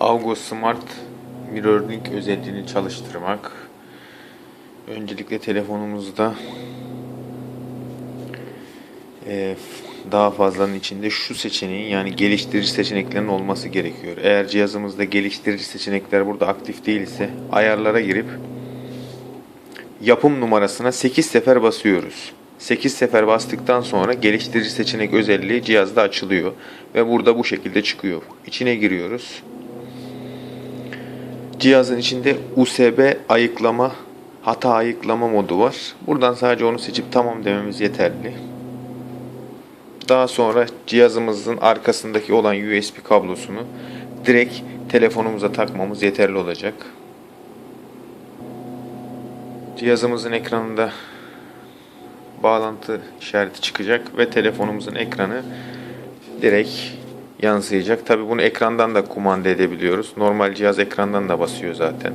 Augo Smart Mirroring özelliğini çalıştırmak. Öncelikle telefonumuzda e, daha fazlanın içinde şu seçeneğin yani geliştirici seçeneklerin olması gerekiyor. Eğer cihazımızda geliştirici seçenekler burada aktif değilse ayarlara girip yapım numarasına 8 sefer basıyoruz. 8 sefer bastıktan sonra geliştirici seçenek özelliği cihazda açılıyor ve burada bu şekilde çıkıyor. İçine giriyoruz. Cihazın içinde USB ayıklama, hata ayıklama modu var. Buradan sadece onu seçip tamam dememiz yeterli. Daha sonra cihazımızın arkasındaki olan USB kablosunu direkt telefonumuza takmamız yeterli olacak. Cihazımızın ekranında bağlantı işareti çıkacak ve telefonumuzun ekranı direkt yansıyacak. Tabi bunu ekrandan da kumanda edebiliyoruz. Normal cihaz ekrandan da basıyor zaten.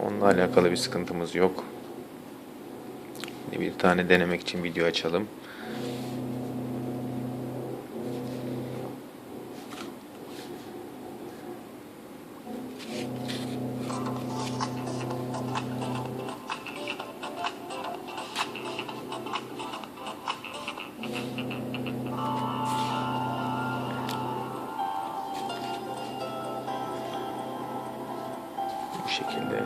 Onunla alakalı bir sıkıntımız yok. Bir tane denemek için video açalım. Bu şekilde.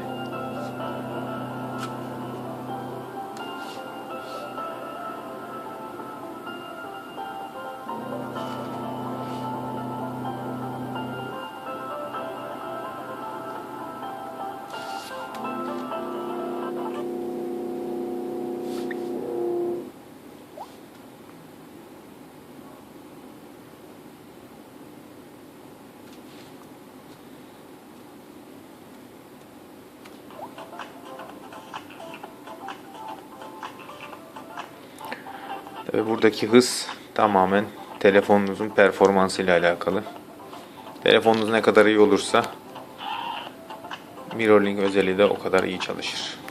Buradaki hız tamamen telefonunuzun performansı ile alakalı. Telefonunuz ne kadar iyi olursa mirroring özelliği de o kadar iyi çalışır.